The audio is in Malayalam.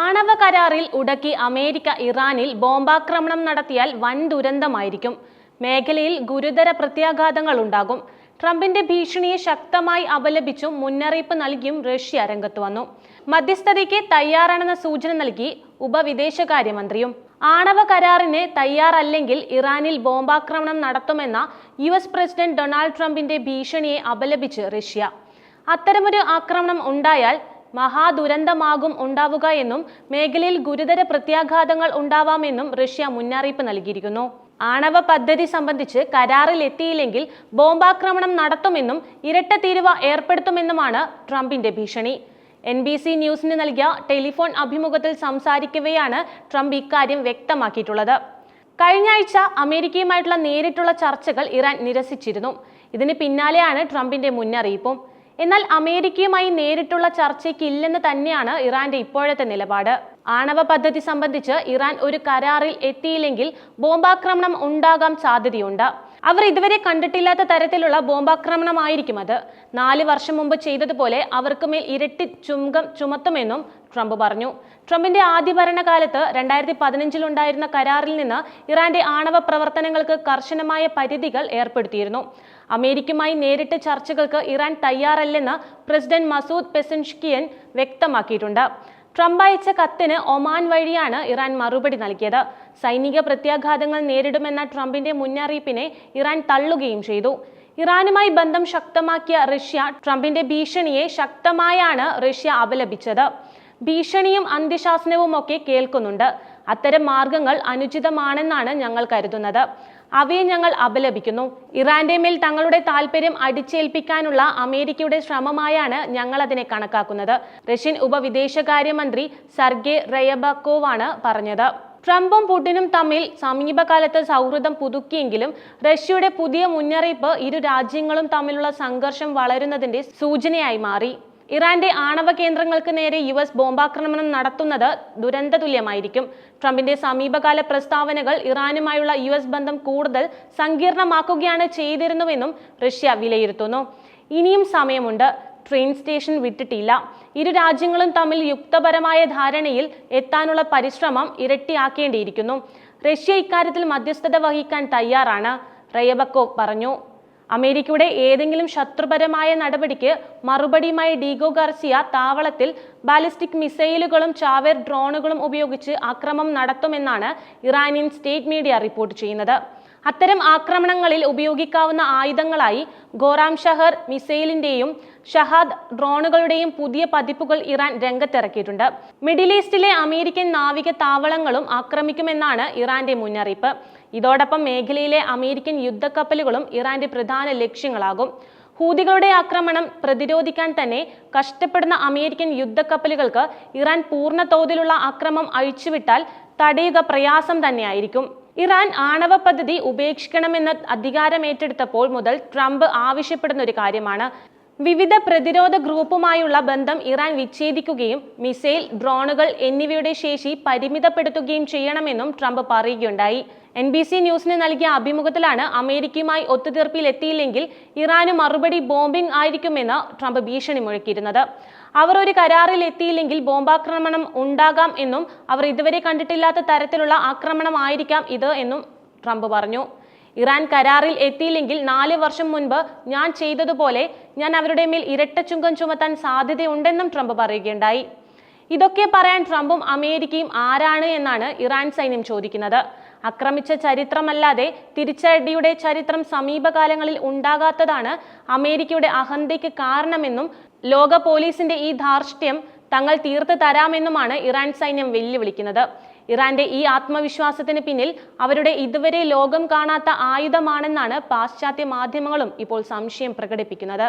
ആണവ കരാറിൽ ഉടക്കി അമേരിക്ക ഇറാനിൽ ബോംബാക്രമണം നടത്തിയാൽ വൻ ദുരന്തമായിരിക്കും. മേഖലയിൽ ഗുരുതര പ്രത്യാഘാതങ്ങൾ ഉണ്ടാകും. ട്രംപിന്റെ ഭീഷണിയെ ശക്തമായി അപലപിച്ചും മുന്നറിയിപ്പ് നൽകിയും റഷ്യ രംഗത്ത് വന്നു. മധ്യസ്ഥതയ്ക്ക് തയ്യാറാണെന്ന സൂചന നൽകി ഉപവിദേശകാര്യമന്ത്രിയും. ആണവ കരാറിന് തയ്യാറല്ലെങ്കിൽ ഇറാനിൽ ബോംബാക്രമണം നടത്തുമെന്ന യു എസ് പ്രസിഡന്റ് ഡൊണാൾഡ് ട്രംപിന്റെ ഭീഷണിയെ അപലപിച്ച് റഷ്യ. അത്തരമൊരു ആക്രമണം ഉണ്ടായാൽ മഹാദുരന്തമാകും ഉണ്ടാവുക എന്നും മേഖലയിൽ ഗുരുതര പ്രത്യാഘാതങ്ങൾ ഉണ്ടാവാമെന്നും റഷ്യ മുന്നറിയിപ്പ് നൽകിയിരിക്കുന്നു. ആണവ പദ്ധതി സംബന്ധിച്ച് കരാറിൽ എത്തിയില്ലെങ്കിൽ ബോംബാക്രമണം നടത്തുമെന്നും ഇരട്ട തീരുവ ഏർപ്പെടുത്തുമെന്നുമാണ് ട്രംപിന്റെ ഭീഷണി. എൻ ബി സി ന്യൂസിന് നൽകിയ ടെലിഫോൺ അഭിമുഖത്തിൽ സംസാരിക്കവെയാണ് ട്രംപ് ഇക്കാര്യം വ്യക്തമാക്കിയിട്ടുള്ളത്. കഴിഞ്ഞ ആഴ്ച അമേരിക്കയുമായിട്ടുള്ള നേരിട്ടുള്ള ചർച്ചകൾ ഇറാൻ നിരസിച്ചിരുന്നു. ഇതിന് പിന്നാലെയാണ് ട്രംപിന്റെ മുന്നറിയിപ്പും. എന്നാൽ അമേരിക്കയുമായി നേരിട്ടുള്ള ചർച്ചയ്ക്ക് ഇല്ലെന്ന് തന്നെയാണ് ഇറാന്റെ ഇപ്പോഴത്തെ നിലപാട്. ആണവ പദ്ധതി സംബന്ധിച്ച് ഇറാൻ ഒരു കരാറിൽ എത്തിയില്ലെങ്കിൽ ബോംബാക്രമണം ഉണ്ടാകാൻ സാധ്യതയുണ്ട്. അവർ ഇതുവരെ കണ്ടിട്ടില്ലാത്ത തരത്തിലുള്ള ബോംബാക്രമണമായിരിക്കും അത്. നാല് വർഷം മുമ്പ് ചെയ്തതുപോലെ അവർക്ക് മേൽ ഇരട്ടി ചുങ്കം ചുമത്തുമെന്നും ട്രംപ് പറഞ്ഞു. ട്രംപിന്റെ ആദ്യ ഭരണകാലത്ത് രണ്ടായിരത്തി പതിനഞ്ചിലുണ്ടായിരുന്ന കരാറിൽ നിന്ന് ഇറാന്റെ ആണവ പ്രവർത്തനങ്ങൾക്ക് കർശനമായ പരിധികൾ ഏർപ്പെടുത്തിയിരുന്നു. അമേരിക്കയുമായി നേരിട്ട് ചർച്ചകൾക്ക് ഇറാൻ തയ്യാറല്ലെന്ന് പ്രസിഡന്റ് മസൂദ് പെസൻഷ്കിയൻ വ്യക്തമാക്കിയിട്ടുണ്ട്. ട്രംപ് അയച്ച കത്തിന് ഒമാൻ വഴിയാണ് ഇറാൻ മറുപടി നൽകിയത്. സൈനിക പ്രത്യാഘാതങ്ങൾ നേരിടുമെന്ന ട്രംപിന്റെ മുന്നറിയിപ്പിനെ ഇറാൻ തള്ളുകയും ചെയ്തു. ഇറാനുമായി ബന്ധം ശക്തമാക്കിയ റഷ്യ ട്രംപിന്റെ ഭീഷണിയെ ശക്തമായാണ് റഷ്യ അപലപിച്ചത്. ഭീഷണിയും അന്ത്യശാസനവും ഒക്കെ കേൾക്കുന്നുണ്ട്. അത്തരം മാർഗങ്ങൾ അനുചിതമാണെന്നാണ് ഞങ്ങൾ കരുതുന്നത്. അവയെ ഞങ്ങൾ അപലപിക്കുന്നു. ഇറാന്റെ മേൽ തങ്ങളുടെ താല്പര്യം അടിച്ചേൽപ്പിക്കാനുള്ള അമേരിക്കയുടെ ശ്രമമായാണ് ഞങ്ങൾ അതിനെ കണക്കാക്കുന്നത്. റഷ്യൻ ഉപവിദേശകാര്യമന്ത്രി സർഗെ റയബക്കോവാണ് പറഞ്ഞത്. ട്രംപും പുടിനും തമ്മിൽ സമീപകാലത്ത് സൗഹൃദം പുതുക്കിയെങ്കിലും റഷ്യയുടെ പുതിയ മുന്നറിയിപ്പ് ഇരു രാജ്യങ്ങളും തമ്മിലുള്ള സംഘർഷം വളരുന്നതിന്റെ സൂചനയായി മാറി. ഇറാന്റെ ആണവ കേന്ദ്രങ്ങൾക്ക് നേരെ യു എസ് ബോംബാക്രമണം നടത്തുന്നത് ദുരന്ത തുല്യമായിരിക്കും ട്രംപിന്റെ സമീപകാല പ്രസ്താവനകൾ ഇറാനുമായുള്ള യു എസ് ബന്ധം കൂടുതൽ സങ്കീർണമാക്കുകയാണ് ചെയ്തിരുന്നുവെന്നും റഷ്യ വിലയിരുത്തുന്നു. ഇനിയും സമയമുണ്ട്. ട്രെയിൻ സ്റ്റേഷൻ വിട്ടിട്ടില്ല. ഇരു രാജ്യങ്ങളും തമ്മിൽ യുക്തപരമായ ധാരണയിൽ എത്താനുള്ള പരിശ്രമം ഇരട്ടിയാക്കേണ്ടിയിരിക്കുന്നു. റഷ്യ ഇക്കാര്യത്തിൽ മധ്യസ്ഥത വഹിക്കാൻ തയ്യാറാണ്. റയബക്കോ പറഞ്ഞു. അമേരിക്കയുടെ ഏതെങ്കിലും ശത്രുപരമായ നടപടിക്ക് മറുപടിയുമായി ഡീഗോ ഗാർസിയ താവളത്തിൽ ബാലിസ്റ്റിക് മിസൈലുകളും ചാവേർ ഡ്രോണുകളും ഉപയോഗിച്ച് ആക്രമണം നടത്തുമെന്നാണ് ഇറാനിയൻ സ്റ്റേറ്റ് മീഡിയ റിപ്പോർട്ട് ചെയ്യുന്നത്. അത്തരം ആക്രമണങ്ങളിൽ ഉപയോഗിക്കാവുന്ന ആയുധങ്ങളായി ഗോറാം ഷഹർ മിസൈലിന്റെയും ഷഹാദ് ഡ്രോണുകളുടെയും പുതിയ പതിപ്പുകൾ ഇറാൻ രംഗത്തിറക്കിയിട്ടുണ്ട്. മിഡിൽ ഈസ്റ്റിലെ അമേരിക്കൻ നാവിക താവളങ്ങളും ആക്രമിക്കുമെന്നാണ് ഇറാന്റെ മുന്നറിയിപ്പ്. ഇതോടൊപ്പം മേഖലയിലെ അമേരിക്കൻ യുദ്ധക്കപ്പലുകളും ഇറാന്റെ പ്രധാന ലക്ഷ്യങ്ങളാകും. ഹൂതികളുടെ ആക്രമണം പ്രതിരോധിക്കാൻ തന്നെ കഷ്ടപ്പെടുന്ന അമേരിക്കൻ യുദ്ധക്കപ്പലുകൾക്ക് ഇറാൻ പൂർണ തോതിലുള്ള ആക്രമം അഴിച്ചുവിട്ടാൽ തടയുക പ്രയാസം തന്നെയായിരിക്കും. ഇറാൻ ആണവ പദ്ധതി ഉപേക്ഷിക്കണമെന്ന് അധികാരമേറ്റെടുത്തപ്പോൾ മുതൽ ട്രംപ് ആവശ്യപ്പെടുന്ന ഒരു കാര്യമാണ്. വിവിധ പ്രതിരോധ ഗ്രൂപ്പുമായുള്ള ബന്ധം ഇറാൻ വിച്ഛേദിക്കുകയും മിസൈൽ ഡ്രോണുകൾ എന്നിവയുടെ ശേഷി പരിമിതപ്പെടുത്തുകയും ചെയ്യണമെന്നും ട്രംപ് പറയുകയുണ്ടായി. എൻ ബി സി ന്യൂസിന് നൽകിയ അഭിമുഖത്തിലാണ് അമേരിക്കയുമായി ഒത്തുതീർപ്പിലെത്തിയില്ലെങ്കിൽ ഇറാന് മറുപടി ബോംബിംഗ് ആയിരിക്കുമെന്ന് ട്രംപ് ഭീഷണി മുഴക്കിയിരുന്നത് അവർ ഒരു കരാറിൽ എത്തിയില്ലെങ്കിൽ ബോംബാക്രമണം ഉണ്ടാകാം എന്നും അവർ ഇതുവരെ കണ്ടിട്ടില്ലാത്ത തരത്തിലുള്ള ആക്രമണമായിരിക്കാം ഇത് എന്നും ട്രംപ് പറഞ്ഞു. ഇറാൻ കരാറിൽ എത്തിയില്ലെങ്കിൽ നാല് വർഷം മുൻപ് ഞാൻ ചെയ്തതുപോലെ ഞാൻ അവരുടെ മേൽ ഇരട്ട ചുങ്കം ചുമത്താൻ സാധ്യതയുണ്ടെന്നും ട്രംപ് പറയുകയുണ്ടായി. ഇതൊക്കെ പറയാൻ ട്രംപും അമേരിക്കയും ആരാണ് എന്നാണ് ഇറാൻ സൈന്യം ചോദിക്കുന്നത്. ആക്രമിച്ച ചരിത്രമല്ലാതെ തിരിച്ചടിയുടെ ചരിത്രം സമീപകാലങ്ങളിൽ ഉണ്ടാകാത്തതാണ് അമേരിക്കയുടെ അഹന്തയ്ക്ക് കാരണമെന്നും ലോക പോലീസിന്റെ ഈ ധാർഷ്ട്യം തങ്ങൾ തീർത്ത് തരാമെന്നുമാണ് ഇറാൻ സൈന്യം വെല്ലുവിളിക്കുന്നത്. ഇറാന്റെ ഈ ആത്മവിശ്വാസത്തിന് പിന്നിൽ അവരുടെ ഇതുവരെ ലോകം കാണാത്ത ആയുധമാണെന്നാണ് പാശ്ചാത്യ മാധ്യമങ്ങളും ഇപ്പോൾ സംശയം പ്രകടിപ്പിക്കുന്നത്.